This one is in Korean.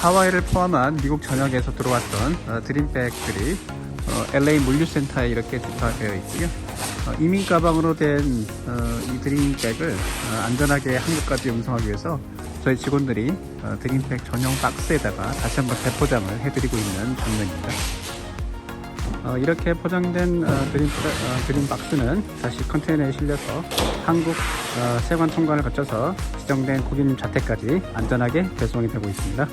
하와이를 포함한 미국 전역에서 들어왔던 어, 드림백들이 어, LA 물류센터에 이렇게 집합되어 있고요. 어, 이민 가방으로 된 어, 이 드림백을 어, 안전하게 한국까지 운송하기 위해서 저희 직원들이 어, 드림백 전용 박스에다가 다시 한번 재포장을 해드리고 있는 장면입니다. 어, 이렇게 포장된 어, 드림, 어, 드림 박스는 다시 컨테이너에 실려서 한국 어, 세관 통관을 거쳐서 지정된 고객님 자택까지 안전하게 배송이 되고 있습니다.